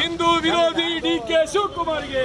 ಹಿಂದೂ ವಿರೋಧಿ D K ಶಿವಕುಮಾರ್ಗೆ.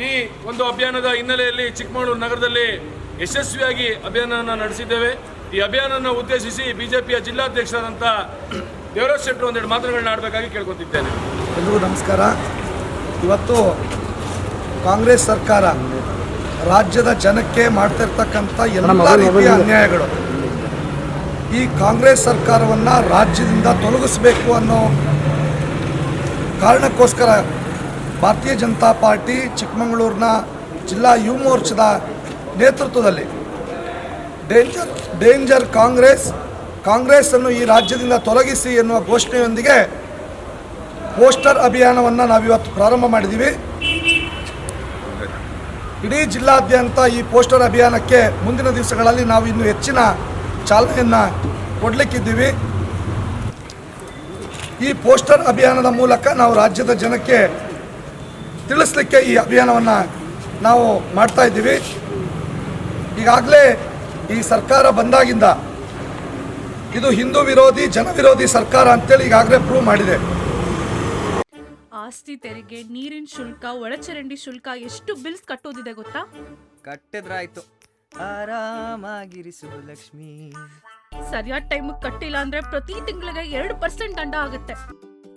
ಈ ಒಂದು ಅಭಿಯಾನದ ಹಿನ್ನೆಲೆಯಲ್ಲಿ ಚಿಕ್ಕಮಗಳೂರು ನಗರದಲ್ಲಿ ಯಶಸ್ವಿಯಾಗಿ ಅಭಿಯಾನವನ್ನು ನಡೆಸಿದ್ದೇವೆ. ಈ ಅಭಿಯಾನವನ್ನು ಉದ್ದೇಶಿಸಿ ಬಿಜೆಪಿಯ ಜಿಲ್ಲಾಧ್ಯಕ್ಷರಾದಂಥ ದೇವರಾಜ್ ಶೆಟ್ಟರು ಒಂದೆರಡು ಮಾತುಗಳನ್ನ ಆಡಬೇಕಾಗಿ ಕೇಳ್ಕೊತಿದ್ದೇನೆ. ಎಲ್ರಿಗೂ ನಮಸ್ಕಾರ. ಇವತ್ತು ಕಾಂಗ್ರೆಸ್ ಸರ್ಕಾರ ರಾಜ್ಯದ ಜನಕ್ಕೆ ಮಾಡ್ತಿರ್ತಕ್ಕಂಥ ಎಲ್ಲ ರೀತಿಯ ಅನ್ಯಾಯಗಳು. ಈ ಕಾಂಗ್ರೆಸ್ ಸರ್ಕಾರವನ್ನು ರಾಜ್ಯದಿಂದ ತೊಲಗಿಸಬೇಕು ಅನ್ನೋ ಕಾರಣಕ್ಕೋಸ್ಕರ ಭಾರತೀಯ ಜನತಾ ಪಾರ್ಟಿ ಚಿಕ್ಕಮಗಳೂರಿನ ಜಿಲ್ಲಾ ಯುವ ಮೋರ್ಚಾದ ನೇತೃತ್ವದಲ್ಲಿ. ಡೇಂಜರ್ ಡೇಂಜರ್ ಕಾಂಗ್ರೆಸ್, ಕಾಂಗ್ರೆಸ್ಸನ್ನು ಈ ರಾಜ್ಯದಿಂದ ತೊಲಗಿಸಿ ಎನ್ನುವ ಘೋಷಣೆಯೊಂದಿಗೆ ಪೋಸ್ಟರ್ ಅಭಿಯಾನವನ್ನು ನಾವಿವತ್ತು ಪ್ರಾರಂಭ ಮಾಡಿದ್ದೀವಿ. ಇಡೀ ಜಿಲ್ಲಾದ್ಯಂತ ಈ ಪೋಸ್ಟರ್ ಅಭಿಯಾನಕ್ಕೆ ಮುಂದಿನ ದಿವಸಗಳಲ್ಲಿ ನಾವು ಇನ್ನೂ ಹೆಚ್ಚಿನ ಚಾಲನೆಯನ್ನು ಕೊಡಲಿಕ್ಕಿದ್ದೀವಿ. ಈ ಪೋಸ್ಟರ್ ಅಭಿಯಾನದ ಮೂಲಕ ನಾವು ರಾಜ್ಯದ ಜನಕ್ಕೆ ತಿಳಿಸ್ಲಿಕ್ಕೆ ಈ ಅಭಿಯಾನವನ್ನು ನಾವು ಮಾಡ್ತಾ ಇದ್ದೀವಿ. ಈಗಾಗಲೇ ಈ ಸರ್ಕಾರ ಬಂದಾಗಿಂದ ಇದು ಹಿಂದೂ ವಿರೋಧಿ ಜನವಿರೋಧಿ ಸರ್ಕಾರ ಅಂತೇಳಿ ಈಗಾಗಲೇ ಪ್ರೂವ್ ಮಾಡಿದೆ. ಆಸ್ತಿ ತೆರಿಗೆ ನೀರಿನ ಶುಲ್ಕ ಒಳಚರಂಡಿ ಶುಲ್ಕ ಎಷ್ಟು ಬಿಲ್ಸ್ ಕಟ್ಟೋದಿದೆ ಗೊತ್ತಾ? ಕಟ್ಟಿದ್ರಾಯ್ತು. ಆರಾಮಾಗಿರಿಸು ಲಕ್ಷ್ಮಿ. ಸರಿಯಾದ ಟೈಮಿಗೆ ಕಟ್ಟಿಲ್ಲ ಅಂದ್ರೆ ಪ್ರತಿ ತಿಂಗಳಿಗೆ ಎರಡು ಪರ್ಸೆಂಟ್ ದಂಡ ಆಗುತ್ತೆ.